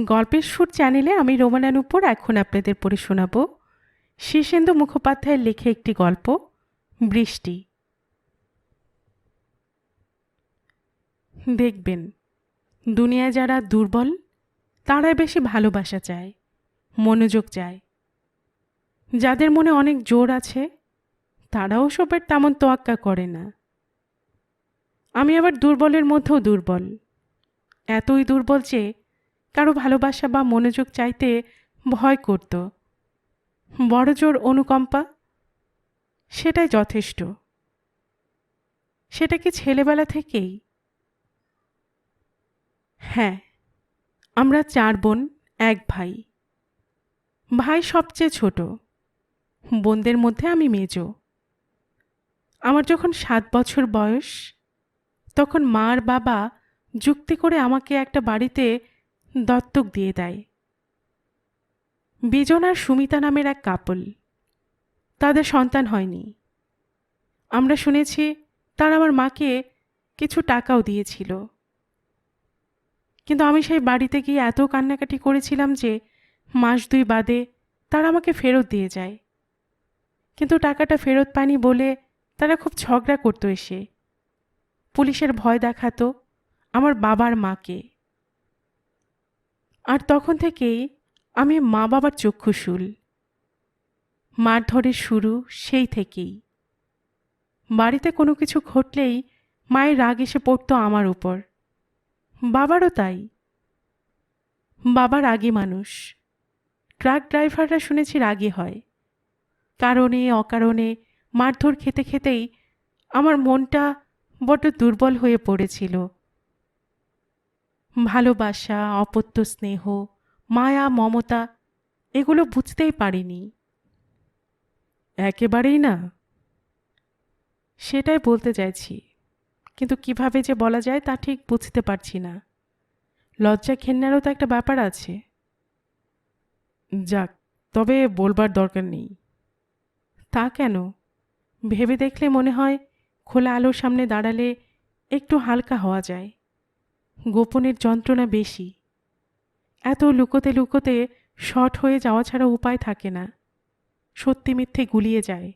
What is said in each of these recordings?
গল্পের সুর চ্যানেলে আমি রোমানানুপুর এখন আপনাদের পড়ে শোনাব। শীর্ষেন্দু মুখোপাধ্যায়ের লেখে একটি গল্প, বৃষ্টি। দেখবেন দুনিয়ায় যারা দুর্বল, তারাই বেশি ভালোবাসা চায়, মনোযোগ চায়। যাদের মনে অনেক জোর আছে, তারাও সবের তেমন তোয়াক্কা করে না। আমি আবার দুর্বলের মধ্যেও দুর্বল। এতই দুর্বল যে কারও ভালোবাসা বা মনোযোগ চাইতে ভয় করত। বড় জোর অনুকম্পা? সেটাই যথেষ্ট। সেটা কি ছেলেবেলা থেকেই? হ্যাঁ আমরা চার বোন, এক ভাই। ভাই সবচেয়ে ছোট। বোনদের মধ্যে আমি মেজ। আমার যখন সাত বছর বয়স, তখন মার বাবা যুক্তি করে আমাকে একটা বাড়িতে দত্তক দিয়ে দেয়। বিজন আর সুমিতা নামের এক কাপল। তাদের সন্তান হয়নি। আমরা শুনেছি তার আমার মাকে কিছু টাকাও দিয়েছিল। কিন্তু আমি সেই বাড়িতে গিয়ে এত কান্নাকাটি করেছিলাম যে মাস দুই বাদে তারা আমাকে ফেরত দিয়ে যায়। কিন্তু টাকাটা ফেরত পানি বলে তারা খুব ঝগড়া করতো এসে। পুলিশের ভয় দেখাতো আমার বাবার মাকে। আর তখন থেকেই আমি মা বাবার চক্ষুশুল মারধরের শুরু সেই থেকেই। বাড়িতে কোনো কিছু ঘটলেই মায়ের রাগ এসে পড়তো আমার উপর। বাবারও তাই। বাবা রাগী মানুষ। ট্রাক ড্রাইভাররা শুনেছি রাগী হয়। কারণে, অকারণে মারধর খেতে খেতেই আমার মনটা বড্ড দুর্বল হয়ে পড়েছিল। ভালোবাসা, অপত্য স্নেহ, মায়া, মমতা, এগুলো বুঝতেই পারিনি। একেবারেই না। সেটাই বলতে চাইছি। কিন্তু কীভাবে যে বলা যায় তা ঠিক বুঝতে পারছি না। লজ্জা ঘেন্নারও তো একটা ব্যাপার আছে। যাক, তবে বলবার দরকার নেই। তা কেন? ভেবে দেখলে মনে হয় খোলা আলোর সামনে দাঁড়ালে একটু হালকা হওয়া যায়। গোপনের যন্ত্রণা বেশি। এত লুকোতে লুকোতে শর্ট হয়ে যাওয়া ছাড়া উপায় থাকে না। সত্যি মিথ্যে গুলিয়ে যায়।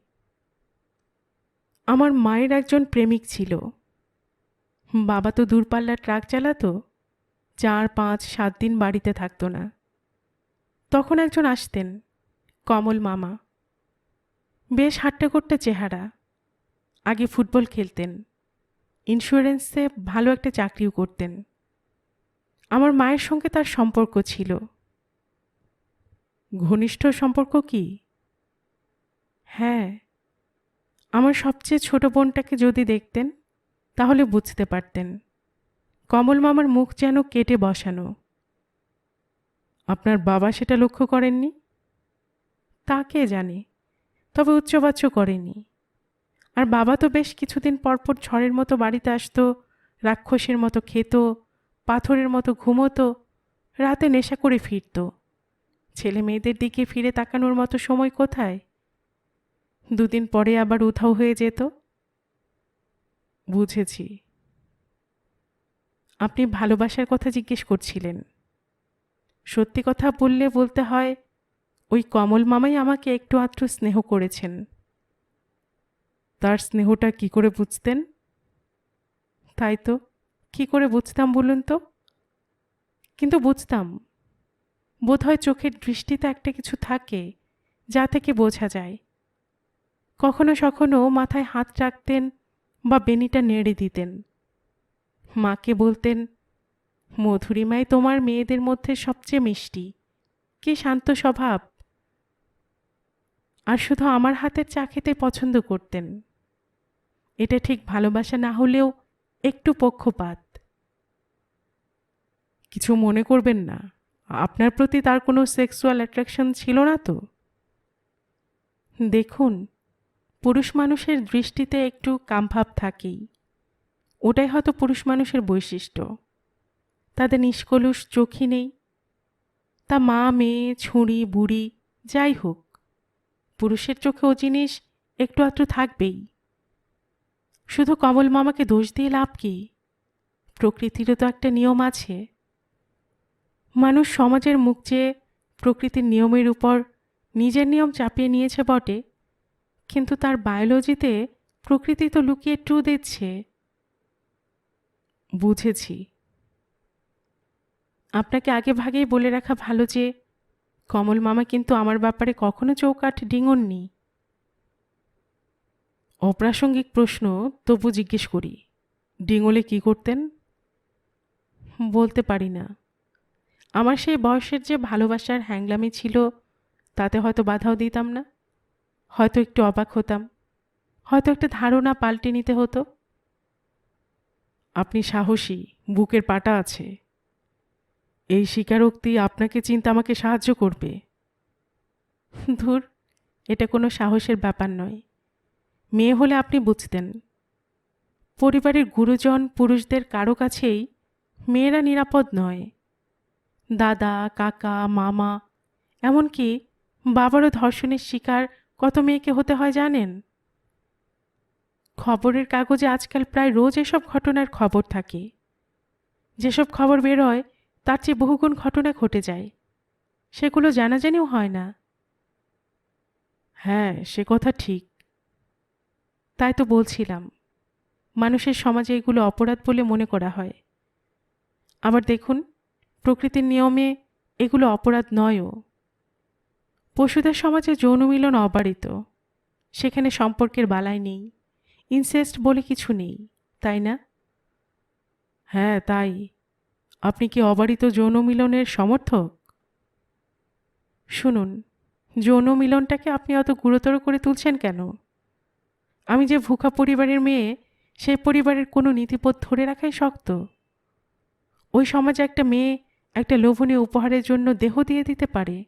আমার মায়ের একজন প্রেমিক ছিল। বাবা তো দূরপাল্লার ট্রাক চালাতো, চার, পাঁচ, সাত দিন বাড়িতে থাকতো না। তখন একজন আসতেন, কমল মামা। বেশ হাট্টা করতে চেহারা। আগে ফুটবল খেলতেন। ইন্স্যুরেন্সে ভালো একটা চাকরিও করতেন। আমার মায়ের সঙ্গে তার সম্পর্ক ছিল। ঘনিষ্ঠ সম্পর্ক কি? হ্যাঁ। আমার সবচেয়ে ছোট বোনটাকে যদি দেখতেন, তাহলে বুঝতে পারতেন। কমল মামার মুখ যেন কেটে বসানো। আপনার বাবা সেটা লক্ষ্য করেননি? তা কে জানে? তবে উচ্চবাচ্য করেনি। আর বাবা তো বেশ কিছুদিন পরপর ঝড়ের মতো বাড়িতে আসতো, রাক্ষসের মতো খেত পাথরের মতো ঘুমোতো, রাতে নেশা করে ফিরত। ছেলে মেয়েদের দিকে ফিরে তাকানোর মতো সময় কোথায়? দুদিন পরে আবার উধাও হয়ে যেত? বুঝেছি। আপনি ভালোবাসার কথা জিজ্ঞেস করছিলেন। সত্যি কথা বললে বলতে হয়, ওই কমল মামাই আমাকে একটু আধটু স্নেহ করেছেন। তার স্নেহটা কি করে বুঝতেন? তাই তো। কি করে বুঝতাম বলুন তো? কিন্তু বুঝতাম। বোধহয় চোখের দৃষ্টিতে একটা কিছু থাকে, যা থেকে বোঝা যায়। কখনো সখনো মাথায় হাত রাখতেন বা বেনিটা নেড়ে দিতেন। মাকে বলতেন, মধুরিমাই তোমার মেয়েদের মধ্যে সবচেয়ে মিষ্টি। কি শান্ত স্বভাব। আর শুধু আমার হাতের চা খেতে পছন্দ করতেন। এটা ঠিক ভালোবাসা না হলেও একটু পক্ষপাত। কিছু মনে করবেন না। আপনার প্রতি তার কোনো সেক্সুয়াল অ্যাট্রাকশন ছিল না তো? দেখুন, পুরুষ মানুষের দৃষ্টিতে একটু কামভাব থাকেই। ওটাই হয়তো পুরুষ মানুষের বৈশিষ্ট্য। তাদের নিষ্কলুষ চোখই নেই। তা মা, মেয়ে, ছুঁড়ি, বুড়ি, যাই হোক, পুরুষের চোখে ও জিনিস একটু আধটু থাকবেই। শুধু কমল মামাকে দোষ দিয়ে লাভ কি? প্রকৃতিরও তো একটা নিয়ম আছে। মানুষ সমাজের মুখ চেয়ে প্রকৃতির নিয়মের উপর নিজের নিয়ম চাপিয়ে নিয়েছে বটে, কিন্তু তার বায়োলজিতে প্রকৃতি তো লুকিয়ে টু দিচ্ছে। বুঝেছি। আপনাকে আগে ভাগেই বলে রাখা ভালো যে কমল মামা কিন্তু আমার ব্যাপারে কখনো চৌকাঠ ডিঙননি। অপ্রাসঙ্গিক প্রশ্ন, তবু জিজ্ঞেস করি, ডিঙলে কি করতেন? বলতে পারি না। আমার সেই বয়সের যে ভালোবাসার হ্যাংলামি ছিল, তাতে হয়তো বাধাও দিতাম না। হয়তো একটু অবাক হতাম। হয়তো একটা ধারণা পাল্টে নিতে হতো। আপনি সাহসী, বুকের পাটা আছে। এই স্বীকারোক্তি আপনাকে চিন্তা আমাকে সাহায্য করবে। ধুর, এটা কোনো সাহসের ব্যাপার নয়। মেয়ে হলে আপনি বুঝতেন। পরিবারের গুরুজন পুরুষদের কারও কাছেই মেয়েরা নিরাপদ নয়। দাদা, কাকা, মামা, এমনকি বাবারও ধর্ষণের শিকার কত মেয়েকে হতে হয় জানেন? খবরের কাগজে আজকাল প্রায় রোজ এসব ঘটনার খবর থাকে। যেসব খবর বেরোয়, তার চেয়ে বহুগুণ ঘটনা ঘটে যায়। সেগুলো জানাজানিও হয় না। হ্যাঁ সে কথা ঠিক। তাই তো বলছিলাম, মানুষের সমাজে এগুলো অপরাধ বলে মনে করা হয়। আবার দেখুন প্রকৃতির নিয়মে এগুলো অপরাধ নয়ও। পশুদের সমাজে যৌন মিলন অবারিত। সেখানে সম্পর্কের বালাই নেই। ইনসেস্ট বলে কিছু নেই, তাই না? হ্যাঁ তাই। আপনি কি অবারিত যৌন মিলনের সমর্থক? শুনুন, যৌন মিলনটাকে আপনি অত গুরুতর করে তুলছেন কেন? আমি যে ভুখা পরিবারের মেয়ে, সেই পরিবারের কোনো নীতিপথ ধরে রাখাই শক্ত। ওই সমাজে একটা মেয়ে একটা লোভনীয় উপহারের জন্য দেহ দিয়ে দিতে পারে।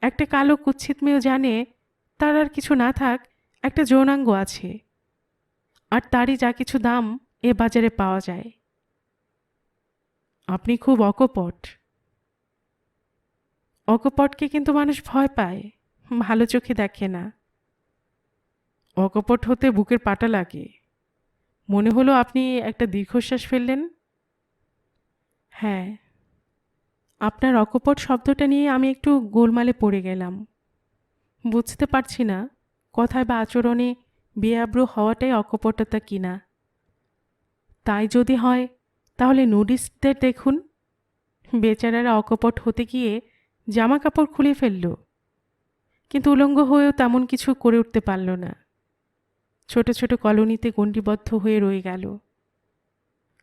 একটা কালো কুচ্ছিত মেয়েও জানে, তার আর কিছু না থাক, একটা যৌনাঙ্গ আছে। আর তারই যা কিছু দাম এ বাজারে পাওয়া যায়। আপনি খুব অকপট। অকপটকে কিন্তু মানুষ ভয় পায়, ভালো চোখে দেখে না। অকপট হতে বুকের পাটা লাগে। মনে হলো আপনি একটা দীর্ঘশ্বাস ফেললেন। হ্যাঁ আপনার অকপট শব্দটা নিয়ে আমি একটু গোলমালে পড়ে গেলাম। বুঝতে পারছি না, কথায় বা আচরণে বেআব্র হওয়াটাই অকপটতা কিনা তাই যদি হয়, তাহলে নুডিস্টদের দেখুন। বেচারারা অকপট হতে গিয়ে জামা কাপড় খুলে ফেলল। কিন্তু উলঙ্গ হয়েও তেমন কিছু করে উঠতে পারল না। ছোট ছোট কলোনিতে গণ্ডিবদ্ধ হয়ে রয়ে গেল।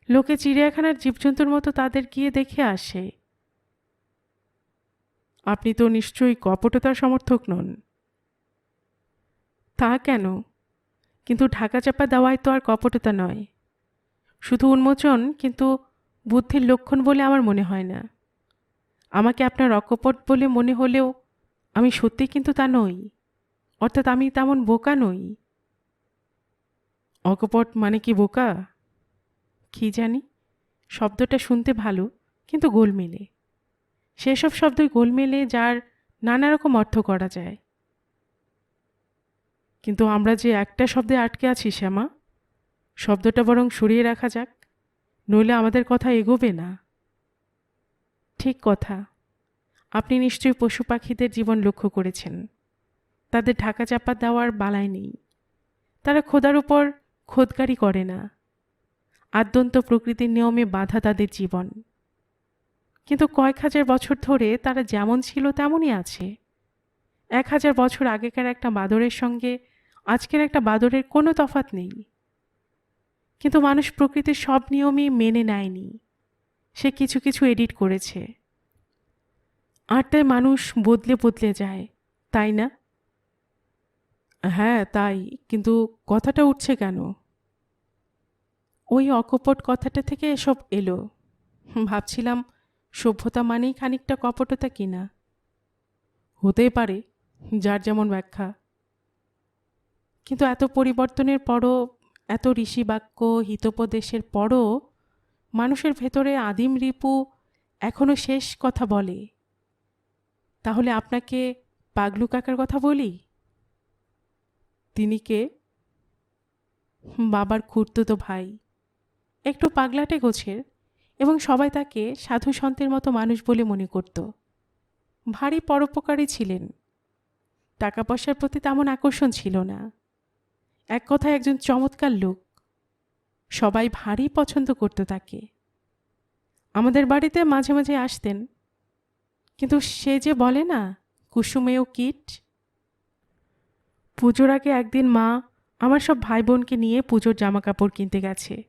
লোকে চিড়িয়াখানার জীবজন্তুর মতো তাদের গিয়ে দেখে আসে। আপনি তো নিশ্চয়ই কপটতার সমর্থক নন। তা কেন? কিন্তু ঢাকা চাপা দেওয়ায় তো আর কপটতা নয়। শুধু উন্মোচন, কিন্তু বুদ্ধির লক্ষণ বলে আমার মনে হয় না। আমাকে আপনার অকপট বলে মনে হলেও আমি সত্যি কিন্তু তা নই, অর্থাৎ আমি তেমন বোকা নই। অকপট মানে কি বোকা? কি জানি? শব্দটা শুনতে ভালো, কিন্তু গোলমেলে। সেসব শব্দই গোলমেলে যার নানা রকম অর্থ করা যায়। কিন্তু আমরা যে একটা শব্দে আটকে আছি, শ্যামা, শব্দটা বরং সরিয়ে রাখা যাক, নইলে আমাদের কথা এগোবে না। ঠিক কথা। আপনি নিশ্চয়ই পশু পাখিদের জীবন লক্ষ্য করেছেন। তাদের ঢাকা চাপা দেওয়ার বালাই নেই। তারা খোদার উপর খোদকারি করে না। আদ্যন্ত প্রকৃতির নিয়মে বাধা তাদের জীবন। কিন্তু কয়েক হাজার বছর ধরে তারা যেমন ছিল, তেমনই আছে। এক হাজার বছর আগেকার একটা বাদরের সঙ্গে আজকের একটা বাদরের কোনো তফাত নেই। কিন্তু মানুষ প্রকৃতির সব নিয়মই মেনে নেয়নি। সে কিছু কিছু এডিট করেছে। আর তাই মানুষ বদলে বদলে যায়, তাই না? হ্যাঁ তাই, কিন্তু কথাটা উঠছে কেন? ওই অকপট কথাটা থেকে এসব এলো। ভাবছিলাম সভ্যতা মানেই খানিকটা কপটতা কিনা হতেই পারে, যার যেমন ব্যাখ্যা। কিন্তু এত পরিবর্তনের পরও, এত ঋষিবাক্য, হিতোপদেশের পরও মানুষের ভেতরে আদিম রিপু এখনও শেষ কথা বলে। তাহলে আপনাকে পাগলু কাকার কথা বলি? তিনি কে? বাবার খুঁড়তো তো ভাই। একটু পাগলাটে গোছের। এবং সবাই তাকে সাধু সন্তের মতো মানুষ বলে মনে করত। ভারী পরোপকারী ছিলেন। টাকা পয়সার প্রতি তেমন আকর্ষণ ছিল না। এক কথায় একজন চমৎকার লোক। সবাই ভারী পছন্দ করত তাকে। আমাদের বাড়িতে মাঝে মাঝে আসতেন। কিন্তু সে যে বলে না, কুসুমেও কিট। পুজোর আগে একদিন মা আমার সব ভাই বোনকে নিয়ে পুজোর জামা কাপড় কিনতে গেছে।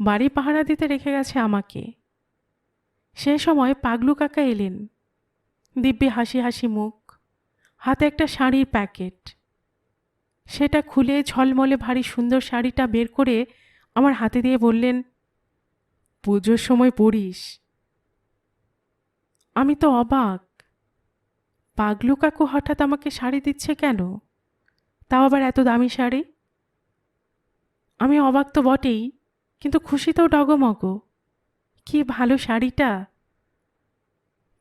বাড়ি পাহারা দিতে রেখে গেছে আমাকে। সে সময় পাগলু কাকা এলেন। দিব্যি হাসি হাসি মুখ। হাতে একটা শাড়ির প্যাকেট। সেটা খুলে ঝলমলে ভারী সুন্দর শাড়িটা বের করে আমার হাতে দিয়ে বললেন, পুজোর সময় পড়িস। আমি তো অবাক। পাগলু কাকু হঠাৎ আমাকে শাড়ি দিচ্ছে কেন? তাও আবার এত দামি শাড়ি? আমি অবাক তো বটেই। কিন্তু খুশিতেও ডগমগ। কি ভালো শাড়িটা।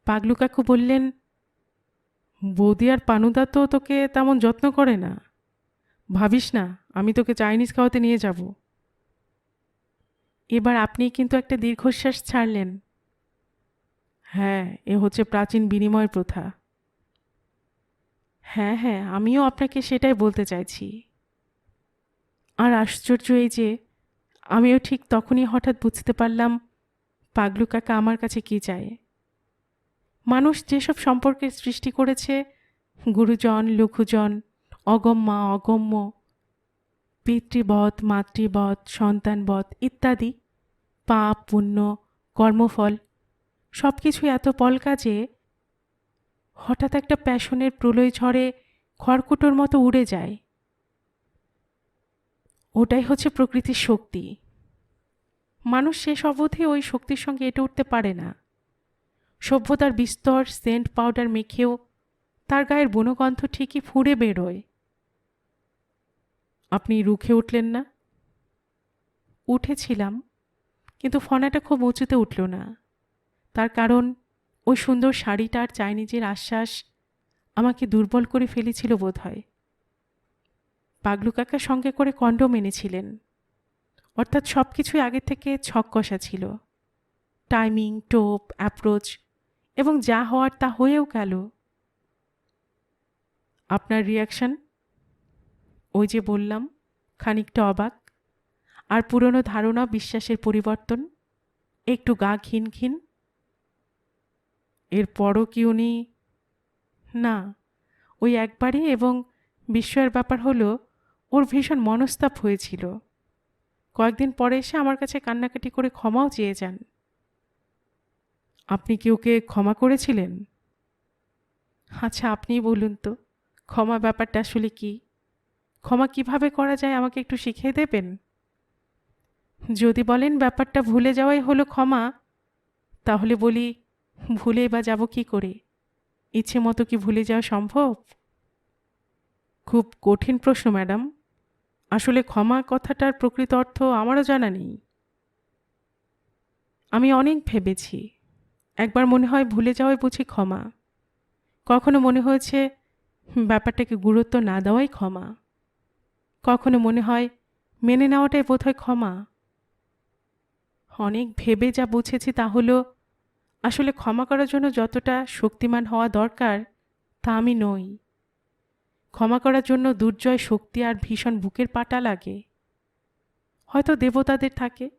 পাগলু কাকু বললেন, বৌদি আর পানুদা তো তোকে তেমন যত্ন করে না। ভাবিস না, আমি তোকে চাইনিজ খাওয়াতে নিয়ে যাব। এবার আপনি কিন্তু একটা দীর্ঘশ্বাস ছাড়লেন। হ্যাঁ এ হচ্ছে প্রাচীন বিনিময় প্রথা। হ্যাঁ হ্যাঁ আমিও আপনাকে সেটাই বলতে চাইছি। আর আশ্চর্য এই যে আমিও ঠিক তখনই হঠাৎ বুঝতে পারলাম, পাগলু কাকা আমার কাছে কী চায়। মানুষ যেসব সম্পর্কের সৃষ্টি করেছে, গুরুজন, লঘুজন, অগম্যা, অগম্য, পিতৃবধ, মাতৃবধ, সন্তানবধ ইত্যাদি, পাপ, পুণ্য, কর্মফল সব কিছু এত পলকা যে হঠাৎ একটা প্যাশনের প্রলয় ঝড়ে খড়কুটোর মতো উড়ে যায়। ওটাই হচ্ছে প্রকৃতির শক্তি। মানুষ শেষ অবধি ওই শক্তির সঙ্গে এটে উঠতে পারে না। সভ্যতার বিস্তর, সেন্ট পাউডার মেখেও তার গায়ের বনগন্ধ ঠিকই ফুঁড়ে বেরোয়। আপনি রুখে উঠলেন না? উঠেছিলাম, কিন্তু ফনাটা খুব উঁচুতে উঠল না। তার কারণ, ওই সুন্দর শাড়িটার চাইনিজের আশ্বাস আমাকে দুর্বল করে ফেলেছিল বোধ হয় পাগলু কাকা সঙ্গে করে কন্ডম এনেছিলেন। অর্থাৎ সব কিছুই আগে থেকে ছক কষা ছিল। টাইমিং, টোপ, অ্যাপ্রোচ এবং যা হওয়ার তা হয়েও গেল। আপনার রিয়াকশন? ওই যে বললাম, খানিকটা অবাক। আর পুরনো ধারণা, বিশ্বাসের পরিবর্তন? একটু গা ঘিন ঘিন? এরপরও কি উনি? না, ওই একবারই এবং বিস্ময়ের ব্যাপার হলো ওর ভীষণ মনস্তাপ হয়েছিল। কয়েকদিন পরে এসে আমার কাছে কান্নাকাটি করে ক্ষমাও চেয়ে যান। আপনি কি ওকে ক্ষমা করেছিলেন? আচ্ছা আপনিই বলুন তো, ক্ষমা ব্যাপারটা আসলে কি? ক্ষমা কীভাবে করা যায় আমাকে একটু শিখিয়ে দেবেন? যদি বলেন ব্যাপারটা ভুলে যাওয়াই হলো ক্ষমা, তাহলে বলি, ভুলে বা যাব কি করে? ইচ্ছে মতো কি ভুলে যাওয়া সম্ভব? খুব কঠিন প্রশ্ন, ম্যাডাম। আসলে ক্ষমা কথাটার প্রকৃত অর্থ আমারও জানা নেই। আমি অনেক ভেবেছি। একবার মনে হয় ভুলে যাওয়াই বুঝি ক্ষমা। কখনো মনে হয়েছে ব্যাপারটাকে গুরুত্ব না দেওয়াই ক্ষমা। কখনো মনে হয়, মেনে নেওয়াটাই বোধহয় ক্ষমা। অনেক ভেবে যা বুঝেছি তা হলো, আসলে ক্ষমা করার জন্য যতটা শক্তিমান হওয়া দরকার তা আমি নই। ক্ষমা করার জন্য দুর্জয় শক্তি আর ভীষণ বুকের পাটা লাগে। হয়তো দেবতাদের থাকে,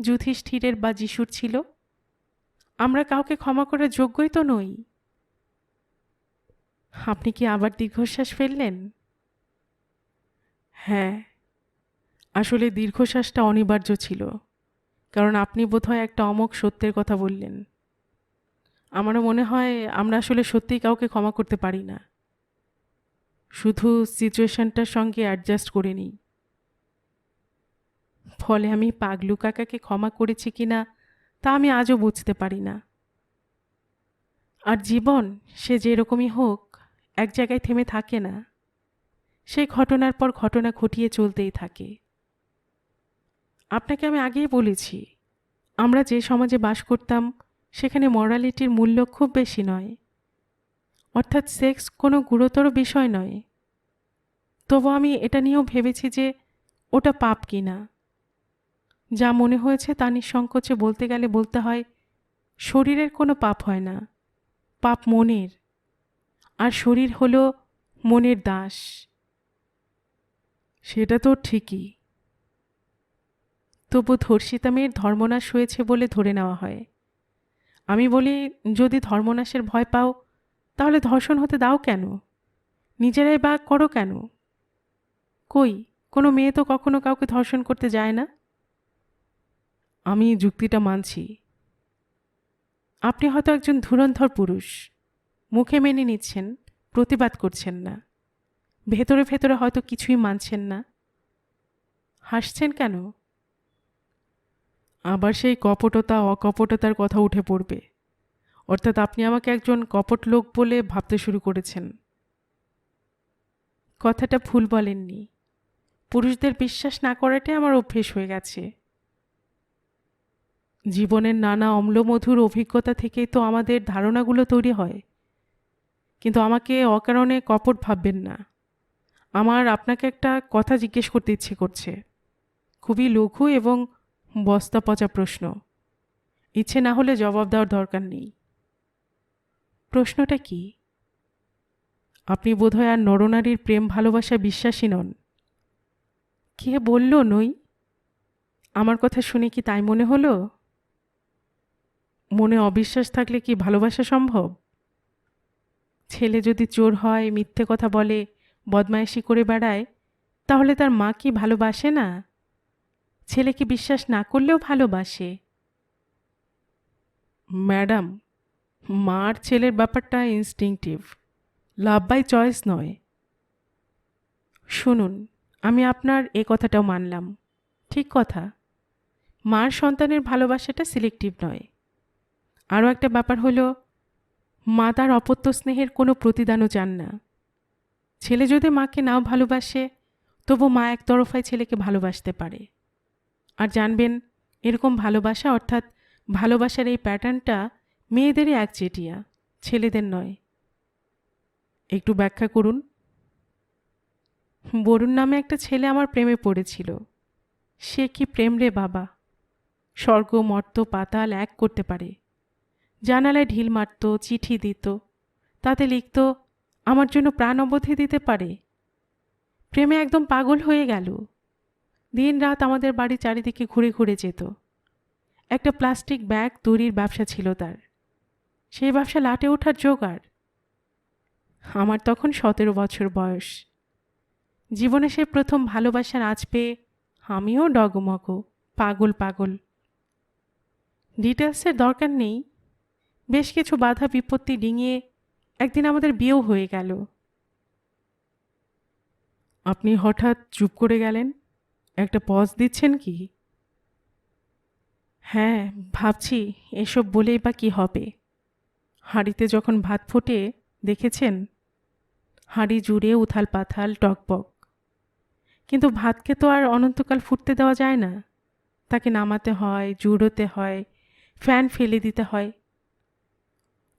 যুধিষ্ঠিরের বা যিশুর ছিল। আমরা কাউকে ক্ষমা করার যোগ্যই তো নই। আপনি কি আবার দীর্ঘশ্বাস ফেললেন? হ্যাঁ আসলে দীর্ঘশ্বাসটা অনিবার্য ছিল, কারণ আপনি বোধহয় একটা অমোক সত্যের কথা বললেন। আমারও মনে হয় আমরা আসলে সত্যিই কাউকে ক্ষমা করতে পারি না। শুধু সিচুয়েশনটার সঙ্গে অ্যাডজাস্ট করে নিই। ফলে আমি পাগলু কাকাকে ক্ষমা করেছি কি না তা আমি আজও বুঝতে পারি না। আর জীবন সে যেরকমই হোক, এক জায়গায় থেমে থাকে না। সেই ঘটনার পর ঘটনা ঘটিয়ে চলতেই থাকে। আপনাকে আমি আগেই বলেছি, আমরা যে সমাজে বাস করতাম, সেখানে মরালিটির মূল্য খুব বেশি নয়। অর্থাৎ সেক্স কোনো গুরুতর বিষয় নয়। তবু আমি এটা নিয়েও ভেবেছি যে ওটা পাপ কি না। যা মনে হয়েছে তা নিঃসংকোচে বলতে গেলে বলতে হয়, শরীরের কোনো পাপ হয় না। পাপ মনের। আর শরীর হলো মনের দাস। সেটা তো ঠিকই। তবু ধর্ষিতা মেয়ের ধর্মনাশ হয়েছে বলে ধরে নেওয়া হয়। আমি বলি, যদি ধর্মনাশের ভয় পাও তাহলে ধর্ষণ হতে দাও কেন? নিজেরাই বা করো কেন? কই, কোনো মেয়ে তো কখনো কাউকে ধর্ষণ করতে যায় না? আমি যুক্তিটা মানছি। আপনি হয়তো একজন ধুরন্ধর পুরুষ। মুখে মেনে নিচ্ছেন, প্রতিবাদ করছেন না। ভেতরে ভেতরে হয়তো কিছুই মানছেন না। হাসছেন কেন? আবার সেই কপটতা, অকপটতার কথা উঠে পড়বে। অর্থাৎ আপনি আমাকে একজন কপট লোক বলে ভাবতে শুরু করেছেন। কথাটা ভুল বলেননি। পুরুষদের বিশ্বাস না করাটাই আমার অভ্যেস হয়ে গেছে। জীবনের নানা অম্লমধুর অভিজ্ঞতা থেকেই তো আমাদের ধারণাগুলো তৈরি হয়। কিন্তু আমাকে অকারণে কপট ভাববেন না। আমার আপনাকে একটা কথা জিজ্ঞেস করতে ইচ্ছে করছে। খুবই লঘু এবং বস্তা পচা প্রশ্ন। ইচ্ছে না হলে জবাব দেওয়ার দরকার নেই। প্রশ্নটা কি? আপনি বোধহয় আর নরনারীর প্রেম, ভালোবাসা, বিশ্বাসী নন। কে বলল নই? আমার কথা শুনে কি তাই মনে হলো? মনে অবিশ্বাস থাকলে কি ভালোবাসা সম্ভব? ছেলে যদি চোর হয়, মিথ্যে কথা বলে, বদমায়েশি করে বেড়ায়, তাহলে তার মা কি ভালোবাসে না? ছেলেকে বিশ্বাস না করলেও ভালোবাসে? ম্যাডাম মার ছেলের ব্যাপারটা ইনস্টিংটিভ লাভ বাই চয়েস নয়। শুনুন, আমি আপনার এ কথাটাও মানলাম। ঠিক কথা, মার সন্তানের ভালোবাসাটা সিলেক্টিভ নয়। আরও একটা ব্যাপার হলো, মা তার অপত্য স্নেহের কোনো প্রতিদানও চান না। ছেলে যদি মাকে নাও ভালোবাসে, তবু মা একতরফায় ছেলেকে ভালোবাসতে পারে। আর জানবেন, এরকম ভালোবাসা অর্থাৎ ভালোবাসার এই প্যাটার্নটা মেয়েদেরই এক চেটিয়া, ছেলেদের নয়। একটু ব্যাখ্যা করুন। বরুণ নামে একটা ছেলে আমার প্রেমে পড়েছিল। সে কি প্রেম রে বাবা? স্বর্গ, মর্ত, পাতাল এক করতে পারে। জানালায় ঢিল মারত, চিঠি দিত। তাতে লিখত, আমার জন্য প্রাণ অবধি দিতে পারে। প্রেমে একদম পাগল হয়ে গেল। দিন রাত আমাদের বাড়ি চারিদিকে ঘুরে ঘুরে যেত। একটা প্লাস্টিক ব্যাগ তৈরির ব্যবসা ছিল তার। সেই ব্যবসা লাটে ওঠার জোগাড় আমার তখন সতেরো বছর বয়স। জীবনে সে প্রথম ভালোবাসার আজ পেয়ে আমিও ডগমগ, পাগল পাগল। ডিটেলসের দরকার নেই। বেশ কিছু বাধা বিপত্তি ডিঙিয়ে একদিন আমাদের বিয়েও হয়ে গেল। আপনি হঠাৎ চুপ করে গেলেন? একটা পজ দিচ্ছেন কি? হ্যাঁ ভাবছি এসব বলেই বা কি হবে। হাঁড়িতে যখন ভাত ফোটে, দেখেছেন? হাঁড়ি জুড়ে উথাল পাথাল টকবক। কিন্তু ভাতকে তো আর অনন্তকাল ফুটতে দেওয়া যায় না। তাকে নামাতে হয়, জুড়োতে হয়, ফ্যান ফেলে দিতে হয়।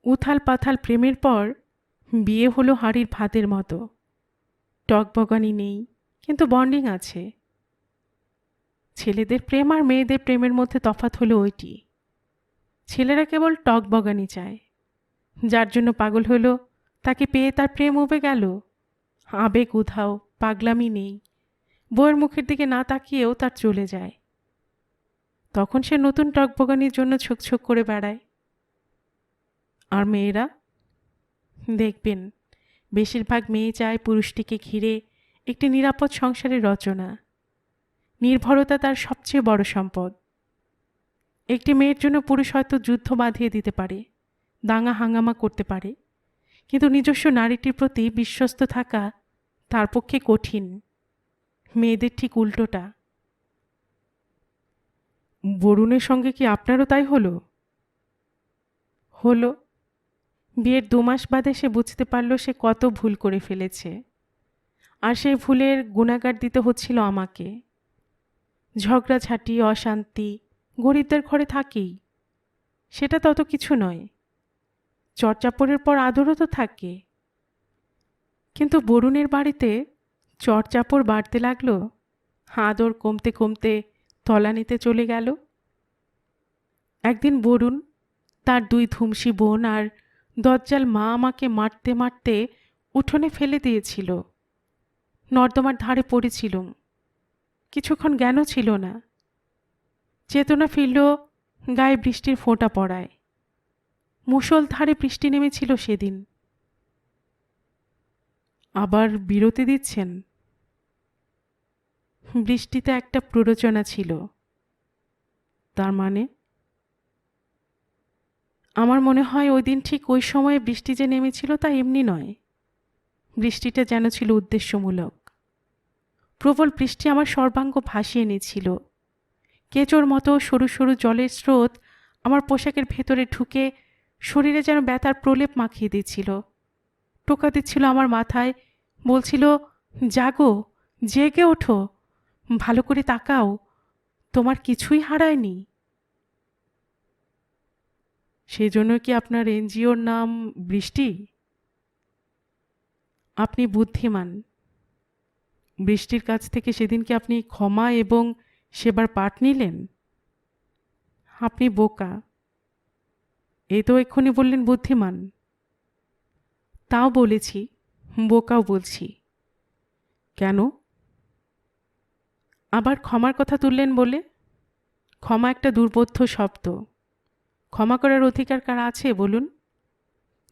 উথাল পাথাল প্রেমের পর বিয়ে হলো হাঁড়ির ভাতের মতো। টকবগানি নেই, কিন্তু বন্ডিং আছে। ছেলেদের প্রেম আর মেয়েদের প্রেমের মধ্যে তফাৎ হলো ওইটি। ছেলেরা কেবল টকবগানি চায়। যার জন্য পাগল হলো, তাকে পেয়ে তার প্রেম উবে গেল। আবেগ উধাও, পাগলামি নেই। বউয়ের মুখের দিকে না তাকিয়েও তার চলে যায়। তখন সে নতুন টকবগানির জন্য ছোক করে বেড়ায়। আর মেয়েরা? দেখবেন, বেশিরভাগ মেয়ে চায় পুরুষটিকে ঘিরে একটি নিরাপদ সংসারের রচনা। নির্ভরতা তার সবচেয়ে বড় সম্পদ। একটি মেয়ের জন্য পুরুষ হয়তো যুদ্ধ বাঁধিয়ে দিতে পারে। দাঙ্গা হাঙ্গামা করতে পারে। কিন্তু নিজস্ব নারীটির প্রতি বিশ্বস্ত থাকা তার পক্ষে কঠিন। মেয়েদের ঠিক উল্টোটা। বরুণের সঙ্গে কি আপনারও তাই হলো? হলো। বিয়ের দু মাস বাদে সে বুঝতে পারল সে কত ভুল করে ফেলেছে। আর সেই ভুলের গুণাগার দিতে হচ্ছিল আমাকে। ঝগড়াঝাঁটি অশান্তি গরিবদের ঘরে থাকেই। সেটা তত কিছু নয়। চর্চাপড়ের পর আদরও তো থাকে। কিন্তু বরুণের বাড়িতে চরচাপড় বাড়তে লাগল, আদর কমতে কমতে তলানিতে চলে গেল। একদিন বরুণ তার দুই ধুমসি বোন আর দজ্জাল মা আমাকে মারতে মারতে উঠোনে ফেলে দিয়েছিল। নর্দমার ধারে পড়েছিলুম। কিছুক্ষণ জ্ঞানও ছিল না। চেতনা ফিরল গায়ে বৃষ্টির ফোঁটা পড়ায়। মুষলধারে বৃষ্টি নেমেছিল সেদিন। আবার বিরতি দিচ্ছেন? বৃষ্টিতে একটা প্ররোচনা ছিল। তার মানে? আমার মনে হয় ওই দিন ঠিক ওই সময়ে বৃষ্টি যে নেমেছিল তা এমনি নয়। বৃষ্টিটা যেন ছিল উদ্দেশ্যমূলক। প্রবল বৃষ্টি আমার সর্বাঙ্গ ভাসিয়ে নিয়েছিল কেঁচোর মতো সরু সরু জলের স্রোত আমার পোশাকের ভেতরে ঢুকে শরীরে যেন ব্যথার প্রলেপ মাখিয়ে দিচ্ছিল। টোকা দিচ্ছিল আমার মাথায়, বলছিল, জাগো, জেগে ওঠো, ভালো করে তাকাও, তোমার কিছুই হারায়নি। সেই জন্য কি আপনার এনজিওর নাম বৃষ্টি? আপনি বুদ্ধিমান। বৃষ্টির কাছ থেকে সেদিন কি আপনি ক্ষমা এবং সেবার পাঠ নিলেন? আপনি বোকা। এই তো এক্ষুনি বললেন বুদ্ধিমান। তাও বলেছি, বোকাও বলছি। কেন? আবার ক্ষমার কথা তুললেন বলে? ক্ষমা একটা দুর্বোধ্য শব্দ। ক্ষমা করার অধিকার কার আছে বলুন?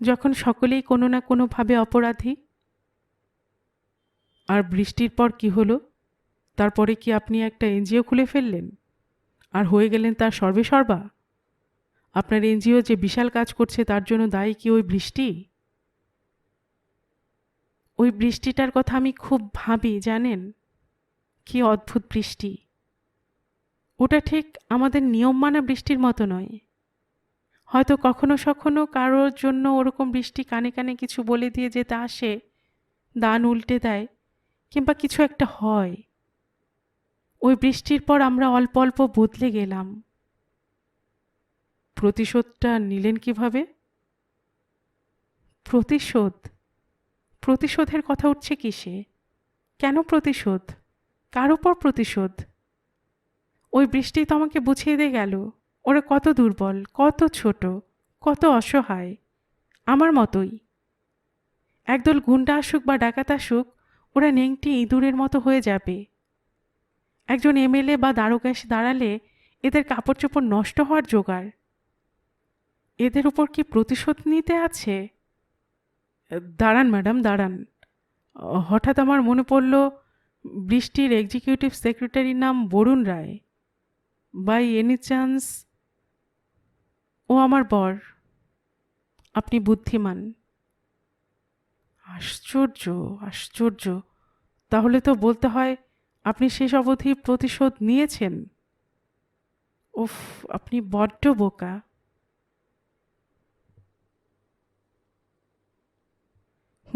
যখন সকলেই কোনো না কোনোভাবে অপরাধী? আর বৃষ্টির পর কি হলো? তারপরে কি আপনি একটা এনজিও খুলে ফেললেন? আর হয়ে গেলেন তার সর্বেসর্বা আপনার এনজিও যে বিশাল কাজ করছে, তার জন্য দায়ী কি ওই বৃষ্টি? ওই বৃষ্টিটার কথা আমি খুব ভাবি, জানেন? কি অদ্ভুত বৃষ্টি। ওটা ঠিক আমাদের নিয়ম মানা বৃষ্টির মতো নয়। হয়তো কখনো সখনো কারোর জন্য ওরকম বৃষ্টি কানে কানে কিছু বলে দিয়ে যেতে আসে, দান উল্টে দেয়, কিংবা কিছু একটা হয়। ওই বৃষ্টির পর আমরা অল্প অল্প বদলে গেলাম। প্রতিশোধটা নিলেন কীভাবে? প্রতিশোধ? প্রতিশোধের কথা উঠছে কিসে কেন প্রতিশোধ? কার ওপর প্রতিশোধ? ওই বৃষ্টি তো আমাকে বুঝিয়ে দিয়ে গেল। ওরা কত দুর্বল, কত ছোট, কত অসহায়। আমার মতোই। একদল গুন্ডা আসুক বা ডাকাত আসুক, ওরা নেংটি ইঁদুরের মতো হয়ে যাবে। একজন এমএলএ বা দারোগা এসে দাঁড়ালে এদের কাপড় চোপড় নষ্ট হওয়ার জোগাড়। এদের উপর কি প্রতিশোধ নিতে আছে? দাঁড়ান, ম্যাডাম, দাঁড়ান। হঠাৎ আমার মনে পড়ল, বৃষ্টির এক্সিকিউটিভ সেক্রেটারির নাম Barun Roy. By any chance, ও আমার বর। আপনি বুদ্ধিমান। আশ্চর্য আশ্চর্য। তাহলে তো বলতে হয়, আপনি শেষ অবধি প্রতিশোধ নিয়েছেন। উফ, আপনি বড্ড বোকা।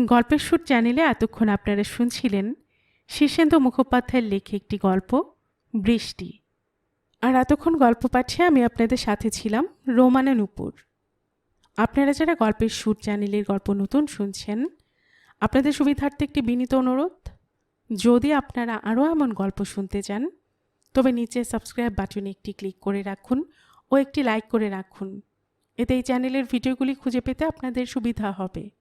গল্পের সুর চ্যানেলে এতক্ষণ আপনারা শুনছিলেন শীর্ষেন্দু মুখোপাধ্যায়ের লেখে একটি গল্প, বৃষ্টি। আর এতক্ষণ গল্প পাঠে আমি আপনাদের সাথে ছিলাম রোমানা নুপুর। আপনারা যারা গল্পের সুর চ্যানেলের গল্প নতুন শুনছেন, আপনাদের সুবিধার্থে একটি বিনীত অনুরোধ, যদি আপনারা আরও এমন গল্প শুনতে চান, তবে নিচে সাবস্ক্রাইব বাটনে একটি ক্লিক করে রাখুন ও একটি লাইক করে রাখুন। এতে এই চ্যানেলের ভিডিওগুলি খুঁজে পেতে আপনাদের সুবিধা হবে।